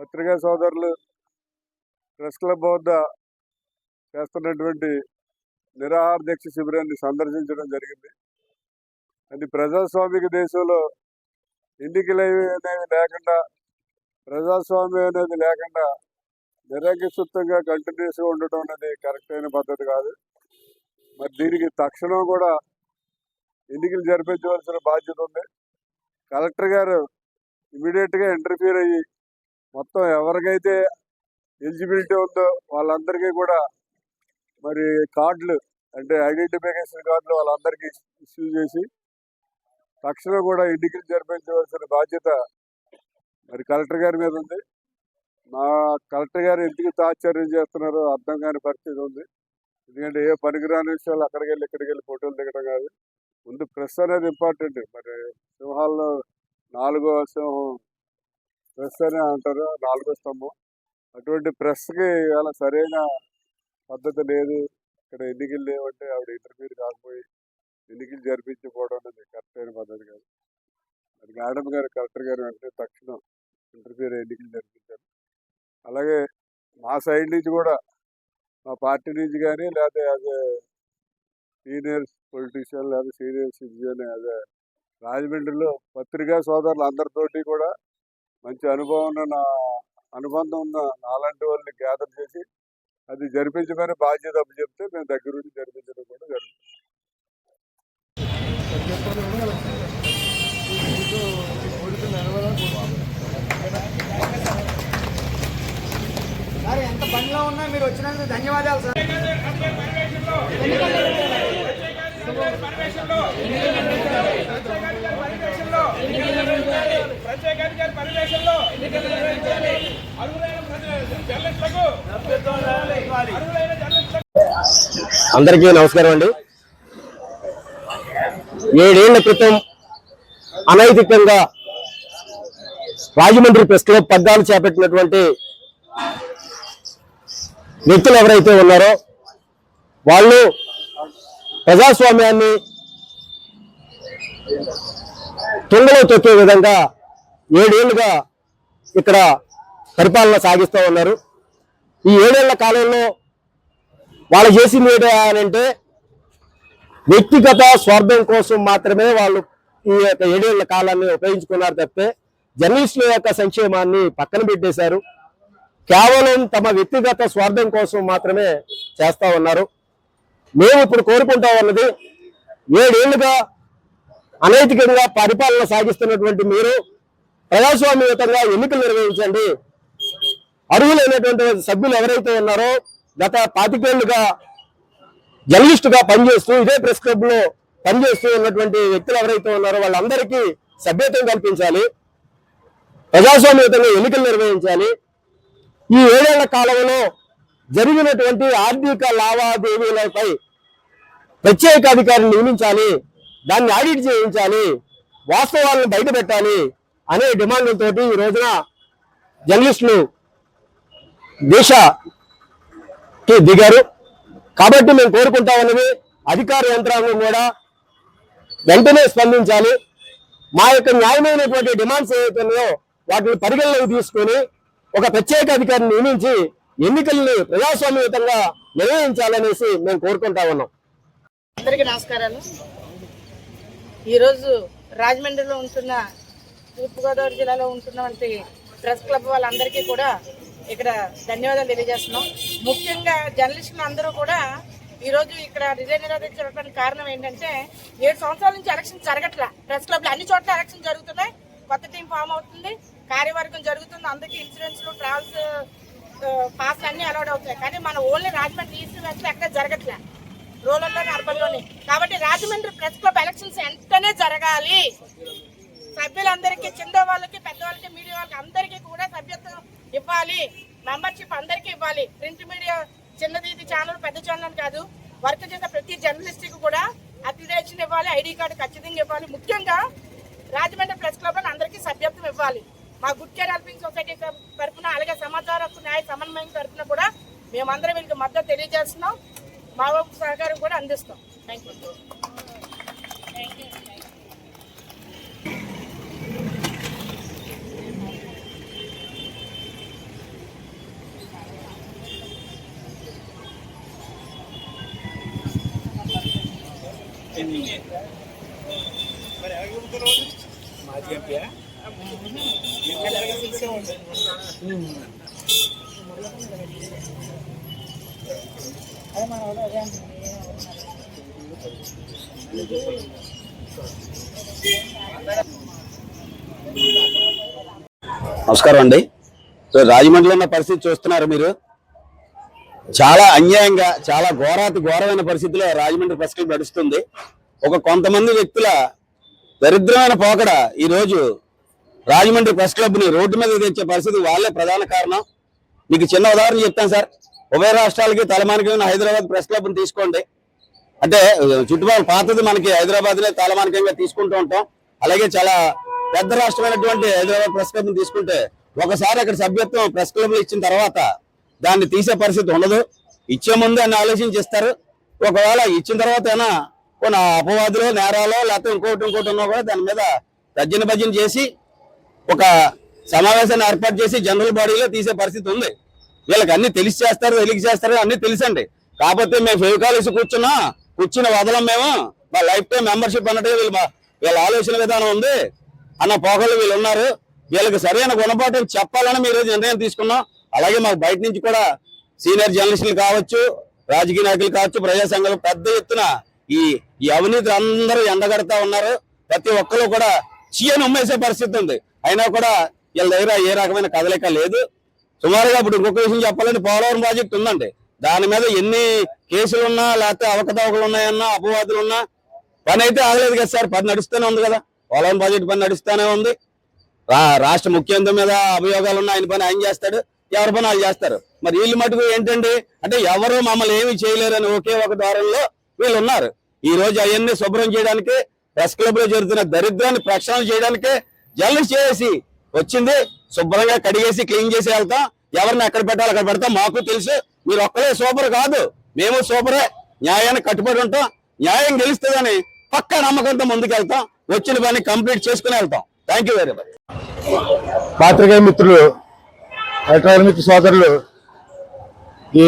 పత్రికా సోదరులు press club వద్ద చేస్తున్నటువంటి నిరాహార దీక్ష శిబిరాన్ని సందర్శించడం జరిగింది. అది ప్రజాస్వామిక దేశంలో ఎన్నికలు అనేవి లేకుండా ప్రజాస్వామ్యం అనేది లేకుండా నిరంకుశత్వంగా కంటిన్యూస్గా ఉండటం అనేది కరెక్ట్ అయిన పద్ధతి కాదు. మరి దీనికి తక్షణం కూడా ఎన్నికలు జరిపించవలసిన బాధ్యత ఉంది. కలెక్టర్ గారు ఇమీడియట్గా ఇంటర్ఫీర్ అయ్యి మొత్తం ఎవరికైతే ఎలిజిబిలిటీ ఉందో వాళ్ళందరికీ కూడా మరి కార్డులు అంటే ఐడెంటిఫికేషన్ కార్డులు వాళ్ళందరికీ ఇష్యూ చేసి తక్షణం కూడా ఎన్నికలు జరిపించవలసిన బాధ్యత మరి కలెక్టర్ గారి మీద ఉంది. మా కలెక్టర్ గారు ఎందుకు తాత్సర్యం చేస్తున్నారో అర్థం కాని పరిస్థితి ఉంది. ఎందుకంటే ఏ పనికిరాని విషయాలు అక్కడికి వెళ్ళి ఇక్కడికి వెళ్ళి ఫోటోలు దిగడం కాదు. ముందు ప్రెస్ అనేది ఇంపార్టెంట్ మరి సింహాల్లో నాలుగో సింహం ప్రెస్ అని అంటారు నాలుగో స్తంభం. అటువంటి ప్రెస్కి ఇవాళ సరైన పద్ధతి లేదు. ఇక్కడ ఎన్నికలు లేవంటే ఆవిడ ఇంటర్వ్యూ కాకపోయి ఎన్నికలు జరిపించిపోవడం అనేది కరెక్ట్ అయిన పద్ధతి కాదు. అది మేడం గారు కలెక్టర్ గారు అంటే తక్షణం ఇంటర్వ్యూ ఎన్నికలు జరిపించారు. అలాగే మా సైడ్ నుంచి కూడా మా పార్టీ నుంచి కానీ లేకపోతే యాజ్ సీనియర్స్ పొలిటీషియన్ లేదా సీనియర్ సిటిజన్ యాజ్ రాజమండ్రిలో పత్రికా సోదరులు అందరితోటి కూడా మంచి అనుభవం ఉన్న నా అనుబంధం ఉన్న నాలాంటి వాళ్ళని గ్యాదర్ చేసి అది జరిపించమని బాధ్యత చెప్తే మేము దగ్గరుండి జరిపించడం కూడా జరుగుతుంది. సార్ ఎంత పనిలో ఉన్నా మీరు వచ్చినందుకు ధన్యవాదాలు సార్. అందరికీ నమస్కారం అండి. ఏడేళ్ళ క్రితం అనైతికంగా రాజమండ్రి ప్రెస్ క్లబ్ పగ్గాలు చేపట్టినటువంటి వ్యక్తులు ఎవరైతే ఉన్నారో వాళ్ళు ప్రజాస్వామ్యాన్ని తుంగలో తొక్కే విధంగా ఏడేళ్ళుగా ఇక్కడ పరిపాలన సాగిస్తూ ఉన్నారు. ఈ ఏడేళ్ళ కాలంలో వాళ్ళు చేసింది ఏంటి అంటే వ్యక్తిగత స్వార్థం కోసం మాత్రమే వాళ్ళు ఈ యొక్క ఏడేళ్ళ కాలాన్ని ఉపయోగించుకున్నారు తప్పితే జర్నలిస్టుల యొక్క సంక్షేమాన్ని పక్కన పెట్టేశారు. కేవలం తమ వ్యక్తిగత స్వార్థం కోసం మాత్రమే చేస్తూ ఉన్నారు. మేము ఇప్పుడు కోరుకుంటా ఉన్నది ఏడేళ్ళుగా అనైతికంగా పరిపాలన సాగిస్తున్నటువంటి మీరు ప్రజాస్వామ్యయుతంగా ఎన్నికలు నిర్వహించండి. అర్హులైనటువంటి సభ్యులు ఎవరైతే ఉన్నారో గత పాతికేళ్ళుగా జర్నలిస్టుగా పనిచేస్తూ ఇదే ప్రెస్ క్లబ్లో పనిచేస్తూ ఉన్నటువంటి వ్యక్తులు ఎవరైతే ఉన్నారో వాళ్ళందరికీ సభ్యత్వం కల్పించాలి. ప్రజాస్వామ్యతంగా ఎన్నికలు నిర్వహించాలి. ఈ ఏడేళ్ళ కాలంలో జరిగినటువంటి ఆర్థిక లావాదేవీలపై ప్రత్యేక అధికారిని నియమించాలి దాన్ని ఆడిట్ చేయించాలి వాస్తవాలను బయట పెట్టాలి అనే డిమాండ్లతోటి ఈ రోజున జర్నలిస్టులు దేశకి దిగారు. కాబట్టి మేము కోరుకుంటా ఉన్నది అధికార యంత్రాంగం కూడా వెంటనే స్పందించాలి. మా యొక్క న్యాయమైనటువంటి డిమాండ్స్ ఏవైతే ఉన్నాయో వాటిని పరిగణలోకి తీసుకొని ఒక ప్రత్యేక అధికారిని నియమించి ఎన్నికల్ని ప్రజాస్వామ్యయుతంగా నిర్వహించాలనేసి మేము కోరుకుంటా ఉన్నాం. అందరికీ నమస్కారాలు. ఈరోజు రాజమండ్రిలో ఉంటున్న తూర్పుగోదావరి జిల్లాలో ఉంటున్నటువంటి ప్రెస్ క్లబ్ వాళ్ళందరికీ కూడా ఇక్కడ ధన్యవాదాలు తెలియజేస్తున్నాం. ముఖ్యంగా జర్నలిస్టులు అందరూ కూడా ఈరోజు ఇక్కడ రిలే నిరోధించడానికి కారణం ఏంటంటే ఏడు సంవత్సరాల నుంచి ఎలక్షన్ జరగట్లా. ప్రెస్ క్లబ్లో అన్ని చోట్ల ఎలక్షన్ జరుగుతున్నాయి. కొత్త టీం ఫామ్ అవుతుంది. కార్యవర్గం జరుగుతుంది. అందరికీ ఇన్సూరెన్స్లు ట్రావెల్స్ పాస్ అన్ని అలౌడ్ అవుతాయి. కానీ మన ఓన్లీ రాజమండ్రి ఈస్ట్ వెస్ట్ ఎక్కడ జరగట్లే. రూరల్లోనే అర్బన్లోనే కాబట్టి రాజమండ్రి ప్రెస్ క్లబ్ ఎలక్షన్స్ వెంటనే జరగాలి. సభ్యులందరికీ చిన్న వాళ్ళకి పెద్ద వాళ్ళకి మీడియా వాళ్ళకి అందరికీ కూడా సభ్యత్వం ఇవ్వాలి. మెంబర్షిప్ అందరికీ ఇవ్వాలి. ప్రింట్ మీడియా చిన్నది ఇది ఛానల్ పెద్ద ఛానల్ కాదు. వర్క్ చేసే ప్రతి జర్నలిస్ట్కి కూడా అతిథేషన్ ఇవ్వాలి. ఐడి కార్డు ఖచ్చితంగా ఇవ్వాలి. ముఖ్యంగా రాజమండ్రి ప్రెస్ క్లబ్ అందరికీ సభ్యత్వం ఇవ్వాలి. మా గుడ్ కేర్ హెల్పింగ్ సొసైటీ తరఫున అలాగే సమాచార హక్కు న్యాయ సమన్వయం తరఫున కూడా మేమందరం వీళ్ళకి మద్దతు తెలియజేస్తున్నాం. మా వైపు సహకారం కూడా అందిస్తాం. థ్యాంక్ యూ మాజీ ఎంపీ నమస్కారం అండి. రాజమండ్రిలో ఉన్న పరిస్థితి చూస్తున్నారు మీరు. చాలా అన్యాయంగా చాలా ఘోరాతి ఘోరమైన పరిస్థితిలో రాజమండ్రి ప్రెస్ క్లబ్ నడుస్తుంది. ఒక కొంతమంది వ్యక్తుల దరిద్రమైన పోకడ ఈ రోజు రాజమండ్రి ప్రెస్ క్లబ్ని రోడ్డు మీద తెచ్చే పరిస్థితి వాళ్ళే ప్రధాన కారణం. మీకు చిన్న ఉదాహరణ చెప్తాను సార్. ఉభయ రాష్ట్రాలకి తలమానికమైన హైదరాబాద్ ప్రెస్ క్లబ్ని తీసుకోండి. అంటే చుట్టుపక్కల పాతది మనకి హైదరాబాద్లో తలమానికంగా తీసుకుంటూ ఉంటాం. అలాగే చాలా పెద్ద రాష్ట్రమైనటువంటి హైదరాబాద్ ప్రెస్ క్లబ్ని తీసుకుంటే ఒకసారి అక్కడ సభ్యత్వం ప్రెస్ క్లబ్లు ఇచ్చిన తర్వాత దాన్ని తీసే పరిస్థితి ఉండదు. ఇచ్చే ముందు అని ఆలోచించి ఇస్తారు ఒకవేళ ఇచ్చిన తర్వాత అయినా కొన్ని అపవాదులు నేరాలు లేకపోతే ఇంకోటి ఇంకోటి ఉన్నా కూడా దాని మీద తర్జన భజన చేసి ఒక సమావేశాన్ని ఏర్పాటు చేసి జనరల్ బాడీలో తీసే పరిస్థితి ఉంది. వీళ్ళకి అన్ని తెలిసి చేస్తారు తెలిసి చేస్తారు అన్ని తెలుసండి. కాకపోతే మేము ఫెవికాలేసి కూర్చున్నా కూర్చుని వదలం మేము. మా లైఫ్ టైం మెంబర్షిప్ అన్నట్టుగా వీళ్ళు వీళ్ళ ఆలోచన విధానం ఉంది. అన్న పోకలు వీళ్ళు ఉన్నారు. వీళ్ళకి సరైన గుణపాఠం చెప్పాలని మీరు నిర్ణయం తీసుకున్నాం. అలాగే మాకు బయట నుంచి కూడా సీనియర్ జర్నలిస్టులు కావచ్చు రాజకీయ నాయకులు కావచ్చు ప్రజా సంఘాలు పెద్ద ఎత్తున ఈ ఈ అవినీతి అందరూ ఎండగడతా ఉన్నారు. ప్రతి ఒక్కరు కూడా చీయని ఉమ్మేసే పరిస్థితి ఉంది. అయినా కూడా వీళ్ళ దగ్గర ఏ రకమైన కదలిక లేదు. సుమారుగా ఇప్పుడు ఇంకొక విషయం చెప్పాలంటే పోలవరం ప్రాజెక్ట్ ఉందండి. దాని మీద ఎన్ని కేసులు ఉన్నా లేకపోతే అవకతవకలు ఉన్నాయన్నా అపవాదులు ఉన్నా పని అయితే ఆగలేదు కదా సార్. పని నడుస్తూనే ఉంది కదా. పోలవరం ప్రాజెక్ట్ పని నడుస్తూనే ఉంది. రా రాష్ట్ర ముఖ్యమంత్రి మీద అభియోగాలు ఉన్నా ఆయన పని ఆయన చేస్తాడు. ఎవరి పని వాళ్ళు చేస్తారు. మరి వీళ్ళు మటుకు ఏంటండి? అంటే ఎవరు మమ్మల్ని ఏమి చేయలేరని ఒకే ఒక ద్వారంలో వీళ్ళు ఉన్నారు. ఈ రోజు అవన్నీ శుభ్రం చేయడానికి ప్రెస్ క్లబ్లో జరుగుతున్న దరిద్రాన్ని ప్రక్షాళన చేయడానికే జర్నలిస్ట్ చేసి వచ్చింది శుభ్రంగా కడిగేసి క్లీన్ చేసి వెళ్తాం. ఎవరిని ఎక్కడ పెట్టాలి అక్కడ పెడతాం. మాకు తెలుసు మీరు ఒక్కరే సూపర్ కాదు. మేము సూపరే న్యాయాన్ని కట్టుబడి ఉంటాం. న్యాయం గెలుస్తుందని పక్క నమ్మకంతో ముందుకెళ్తాం వచ్చిన పని కంప్లీట్ చేసుకుని వెళ్తాం. థ్యాంక్ యూ వెరీ మచ్ పాత్రికేయ మిత్రులు ఎలక్ట్రానిక్ సోదరులు ఈ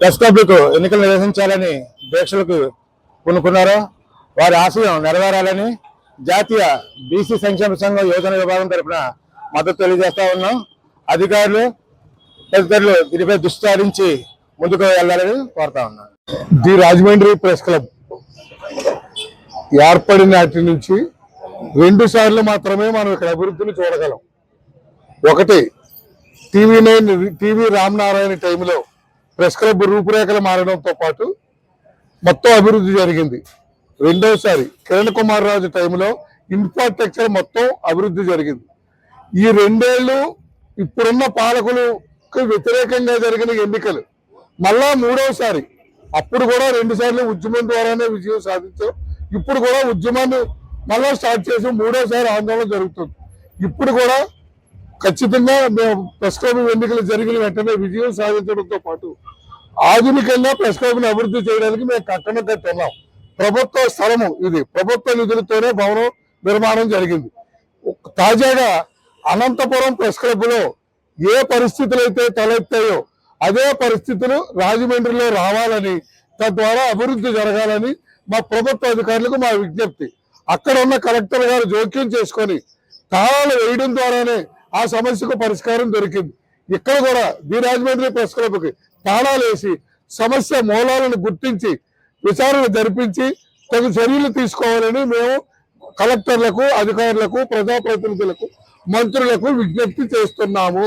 ప్రెస్ క్లబ్లకు ఎన్నికలు నిర్వహించాలని దీక్షలకు పూనుకున్నారో? వారి ఆశయం నెరవేరాలని జాతీయ బీసీ సంక్షేమ సంఘం యోజన విభాగం తరఫున మద్దతు తెలియజేస్తా ఉన్నాం. అధికారులు తదితరులు దీనిపై దృష్టి సారించి ముందుకు వెళ్ళాలని కోరుతా ఉన్నాం. ది రాజమండ్రి ప్రెస్ క్లబ్ ఏర్పడిన నాటి నుంచి రెండు సార్లు మాత్రమే మనం ఇక్కడ అభివృద్ధిని చూడగలం. ఒకటి టీవీ నైన్ టీవీ రామనారాయణ టైంలో ప్రెస్ క్లబ్ రూపురేఖలు మారడంతో పాటు మొత్తం అభివృద్ధి జరిగింది. రెండోసారి కిరణ్ కుమార్ రాజు టైంలో ఇన్ఫ్రాస్ట్రక్చర్ మొత్తం అభివృద్ధి జరిగింది. ఈ రెండేళ్ళు ఇప్పుడున్న పాలకులకు వ్యతిరేకంగా జరిగిన ఎన్నికలు. మళ్ళా మూడోసారి. అప్పుడు కూడా రెండు సార్లు ఉద్యమం ద్వారానే విజయం సాధించాం. ఇప్పుడు కూడా ఉద్యమాన్ని మళ్ళా స్టార్ట్ చేసి మూడోసారి ఆందోళన జరుగుతుంది. ఇప్పుడు కూడా ఖచ్చితంగా మేము ప్రెస్ క్లబ్ ఎన్నికలు జరిగిన వెంటనే విజయం సాధించడంతో పాటు ఆధునికంగా ప్రెస్ క్లబ్ని అభివృద్ధి చేయడానికి మేము కట్టడం కట్టున్నాం ప్రభుత్వ స్థలము ఇది. ప్రభుత్వ నిధులతోనే భవనం నిర్మాణం జరిగింది. తాజాగా అనంతపురం ప్రెస్ క్లబ్లో ఏ పరిస్థితులు అయితే తలెత్తాయో అదే పరిస్థితులు రాజమండ్రిలో రావాలని తద్వారా అభివృద్ధి జరగాలని మా ప్రభుత్వ అధికారులకు మా విజ్ఞప్తి. అక్కడ ఉన్న కలెక్టర్ గారు జోక్యం చేసుకొని తాళాలు వేయడం ద్వారానే ఆ సమస్యకు పరిష్కారం దొరికింది. ఇక్కడ కూడా ది రాజమండ్రి ప్రెస్ క్లబ్కి తాళాలు వేసి సమస్య మూలాలను గుర్తించి విచారణ జరిపించి తగు చర్యలు తీసుకోవాలని మేము కలెక్టర్లకు అధికారులకు ప్రజాప్రతినిధులకు మంత్రులకు విజ్ఞప్తి చేస్తున్నాము.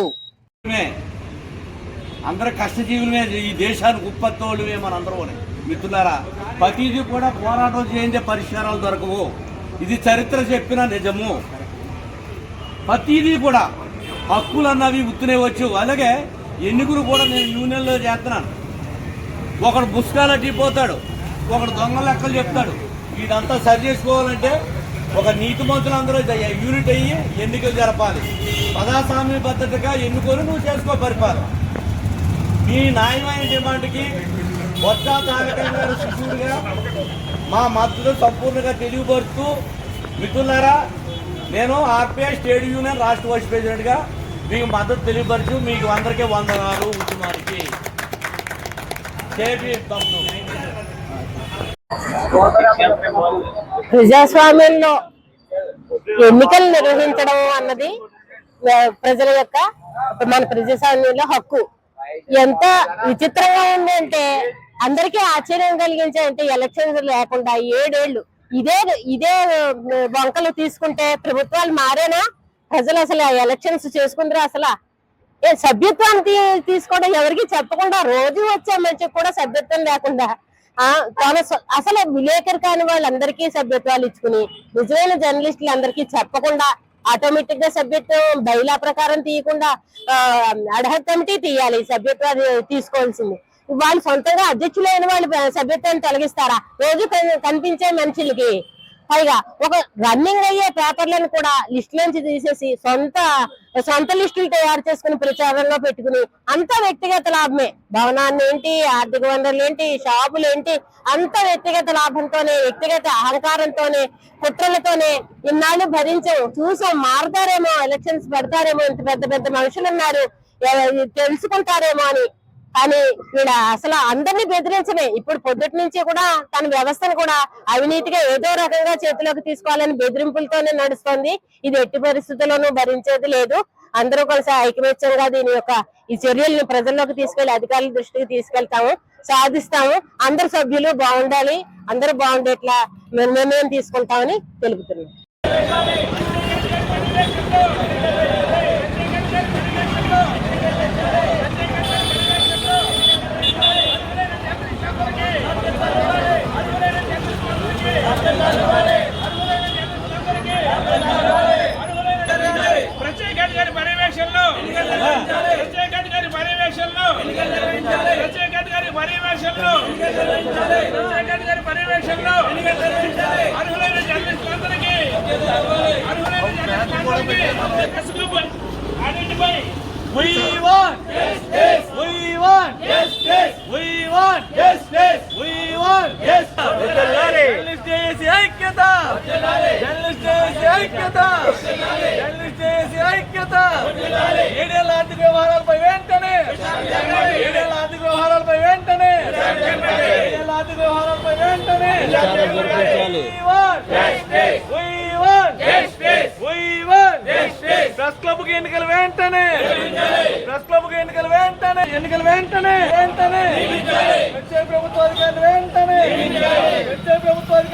అందరు కష్టజీవులమే. ఈ దేశానికి ఉప్పత్తోళ్ళమే మనందరం మిత్రులారా ప్రతిదీ కూడా పోరాటం చేయందే పరిష్కారాలు దొరకవు. ఇది చరిత్ర చెప్పిన నిజము. ప్రతిదీ కూడా హక్కులు అన్నవి ఉత్తునే వచ్చు. అలాగే ఎన్నికలు కూడా నేను యూనియన్లో చేస్తున్నాను. ఒకడు బుస్కాలట్టి పోతాడు. ఒకడు దొంగ లెక్కలు చెప్తాడు. ఇదంతా సరి చేసుకోవాలంటే ఒక నీతి మంత్రులందరూ యూనిట్ అయ్యి ఎన్నికలు జరపాలి. ప్రజాస్వామ్య పద్ధతిగా ఎన్నుకొని నువ్వు చేసుకో పరిపాలన. మీ న్యాయమైన డిమాండ్కి బొత్స తాగటం గారు శిశువుడిగా మా మద్దతు సంపూర్ణంగా తెలియపరుస్తూ మిత్రులారా నేను ఆర్పిఐ స్టేట్ యూనియన్ రాష్ట్ర వైస్ ప్రెసిడెంట్గా మీకు మద్దతు తెలియపరచు మీకు అందరికీ వందనాలు ఉద్యమానికి కేపీ ప్రజాస్వామ్యంలో ఎన్నికలు నిర్వహించడం అన్నది ప్రజల యొక్క మన ప్రజాస్వామ్యంలో హక్కు. ఎంత విచిత్రంగా ఉంది అంటే అందరికీ ఆశ్చర్యం కలిగించే అంటే ఎలక్షన్స్ లేకుండా ఏడేళ్ళు ఇదే ఇదే వంకలు తీసుకుంటే ప్రభుత్వాలు మారేనా? ప్రజలు అసలు ఎలక్షన్స్ చేసుకుందరా అసలు? ఏ సభ్యత్వాన్ని తీసుకోవడం ఎవరికి చెప్పకుండా రోజు వచ్చే మనిషికి కూడా సభ్యత్వం లేకుండా తన అసలు విలేకరు కాని వాళ్ళందరికీ సభ్యత్వాలు ఇచ్చుకుని నిజమైన జర్నలిస్టులు అందరికీ చెప్పకుండా ఆటోమేటిక్గా సభ్యత్వం బైలా ప్రకారం తీయకుండా అడహ కమిటీ తీయాలి సభ్యత్వాలు తీసుకోవాల్సింది. వాళ్ళు సొంతంగా అధ్యక్షులైన వాళ్ళు సభ్యత్వాన్ని తొలగిస్తారా? రోజు కన్- కనిపించే మనుషులకి పైగా ఒక రన్నింగ్ అయ్యే పేపర్లను కూడా లిస్ట్ నుంచి తీసేసి సొంత సొంత లిస్టులు తయారు చేసుకుని ప్రచారంలో పెట్టుకుని అంత వ్యక్తిగత లాభమే. భవనాన్ని ఏంటి ఆర్థిక వనరులు ఏంటి షాపులు ఏంటి అంత వ్యక్తిగత లాభంతోనే వ్యక్తిగత అహంకారంతోనే కుట్రలతోనే ఇన్నాళ్ళు భరించాం చూసాం మారతారేమో ఎలక్షన్స్ పెడతారేమో ఇంత పెద్ద పెద్ద మనుషులు ఉన్నారు తెలుసుకుంటారేమో అని కానీ ఈయన అసలు అందరినీ బెదిరించమే. ఇప్పుడు పొద్దుటి నుంచి కూడా తన వ్యవస్థను కూడా అవినీతిగా ఏదో రకంగా చేతిలోకి తీసుకోవాలని బెదిరింపులతోనే నడుస్తోంది. ఇది ఎట్టి పరిస్థితుల్లోనూ భరించేది లేదు. అందరూ కలిసి ఐకమత్యంగా దీని యొక్క ఈ చర్యల్ని ప్రజల్లోకి తీసుకెళ్ళి అధికారుల దృష్టికి తీసుకెళ్తాము సాధిస్తాము. అందరు సభ్యులు బాగుండాలి. అందరూ బాగుండేట్లా నిర్ణయం తీసుకుంటామని తెలుపుతున్నాం ప్రత్యేక అధికారి పర్యవేక్షణలో ప్రత్యేక అధికారి పర్యవేక్షణలో ప్రత్యేక అధికారి పర్యవేక్షణలో ప్రత్యేక అధికారి పర్యవేక్షణలో అర్హులైన జర్నలిస్టులందరికీ అర్హులైన జర్నలిస్టులందరికీ identify We want justice. We want justice. We want justice. We want justice. Journalist చేసి ఐక్యత జర్నలిస్ట్ చేసి ఐక్యత జర్నలిస్ట్ చేసి ఐక్యత ఏడేళ్ళ ఆర్థిక వ్యవహారాలపై వెంటనే ఏడేళ్ళ ఆర్థిక వ్యవహారాలపై వెంటనే ఏడేళ్ళ ఆర్థిక వ్యవహారాలపై వెంటనే We want justice. We want justice. We want justice. Press క్లబ్కి ఎన్నికలు వెంటనే. ప్రెస్ క్లబ్కి ఎన్నికలు వెంటనే. ఎన్నికలు వెంటనే. వెంటనే. వచ్చే ప్రభుత్వ అధికారులు వెంటనే. వచ్చే ప్రభుత్వ అధికారులు